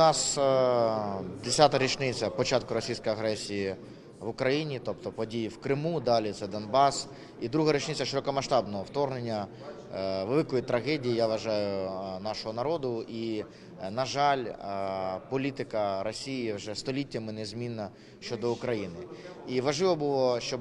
У нас е, 10-та річниця початку російської агресії в Україні, тобто події в Криму, далі це Донбас. І друга річниця широкомасштабного вторгнення е, великої трагедії, я вважаю, е, нашого народу. І, е, на жаль, політика Росії вже століттями незмінна щодо України. І важливо було, щоб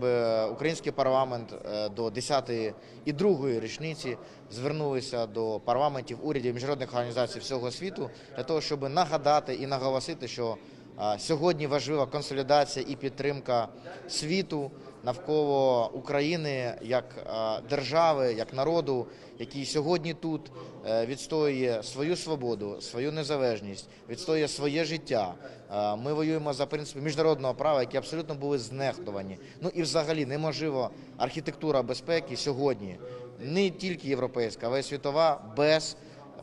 український парламент до 10-ї і другої річниці звернулися до парламентів, урядів, міжнародних організацій всього світу для того, щоб нагадати і наголосити, що сьогодні важлива консолідація і підтримка світу навколо України як держави, як народу, який сьогодні тут е, відстоює свою свободу, свою незалежність, відстоює своє життя. Ми воюємо за принципи міжнародного права, які абсолютно були знехтувані. Ну і взагалі неможливо архітектура безпеки сьогодні не тільки європейська, але й світова без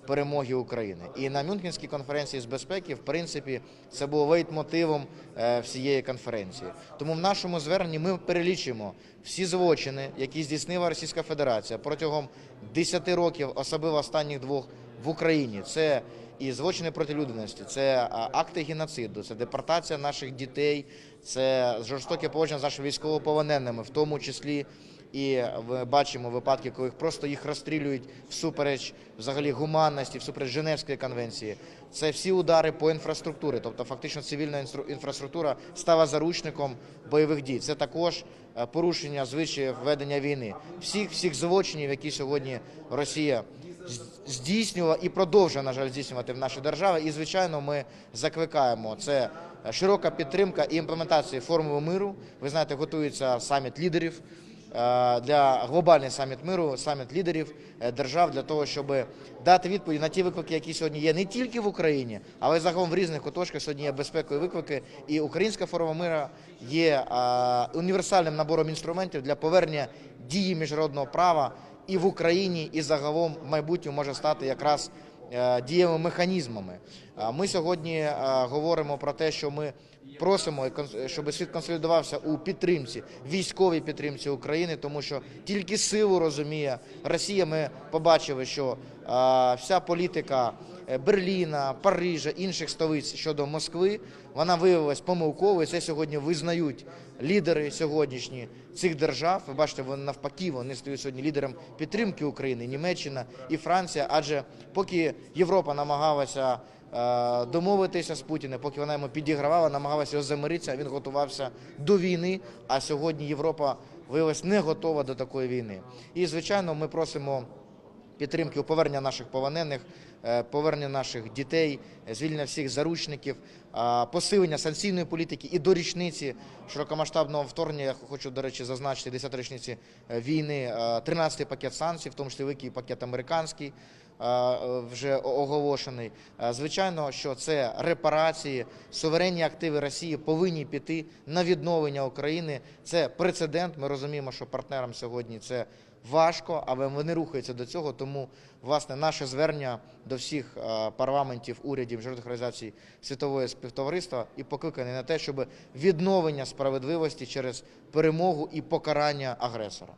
перемоги України. І на Мюнхенській конференції з безпеки, в принципі, це було лейтмотивом е, всієї конференції. Тому в нашому зверненні ми перелічуємо всі злочини, які здійснила Російська Федерація протягом 10 років, особливо останніх двох в Україні. Це і злочини проти людяності, це акти геноциду, це депортація наших дітей, це жорстоке поводження з нашими військовополоненими, в тому числі і бачимо випадки, коли просто їх розстрілюють всупереч взагалі гуманності, всупереч Женевської конвенції. Це всі удари по інфраструктурі, тобто фактично цивільна інфраструктура стала заручником бойових дій. Це також е, порушення звичаїв ведення війни. Всіх всіх злочинів, які сьогодні Росія здійснювала і продовжує, на жаль, здійснювати в нашій державі. І звичайно, ми закликаємо це е, широка підтримка і імплементація формули миру. Ви знаєте, готується саміт лідерів для глобальний саміт миру, саміт лідерів е, держав для того, щоб дати відповідь на ті виклики, які сьогодні є не тільки в Україні, але й загалом в різних куточках сьогодні є безпекові виклики. І українська форма миру є е, універсальним набором інструментів для повернення дії міжнародного права і в Україні, і загалом в майбутньому може стати якраз е, дієвими механізмами. Е, Ми сьогодні е, говоримо про те, що ми просимо, щоб світ консолідувався у підтримці, військовій підтримці України, тому що тільки силу розуміє Росія. Ми побачили, що е, вся політика е, Берліна, Парижа, інших столиць щодо Москви, вона виявилась помилковою. Це сьогодні визнають лідери сьогоднішні цих держав. Ви бачите, вони навпаки, вони стають сьогодні лідером підтримки України, Німеччина і Франція. Адже поки Європа намагалася е, домовитися з Путіним, поки вона йому підігравала, намагалася його замиритися, він готувався до війни. А сьогодні Європа виявилась не готова до такої війни. І звичайно, ми просимо підтримки у повернення наших полонених, е, повернення наших дітей, е, звільнення всіх заручників, посилення санкційної політики і до річниці широкомасштабного вторгнення. Я хочу, до речі, зазначити 10 річниці е, війни, 13-й пакет санкцій, в тому числі великий пакет американський. Е, Вже оголошений. Е, Звичайно, що це репарації, суверенні активи Росії повинні піти на відновлення України. Це прецедент. Ми розуміємо, що партнерам сьогодні це важко, але вони рухаються до цього. Тому власне наше звернення до всіх е, парламентів, урядів, міжнародних організацій світового співтовариства і покликане на те, щоб відновлення справедливості через перемогу і покарання агресора.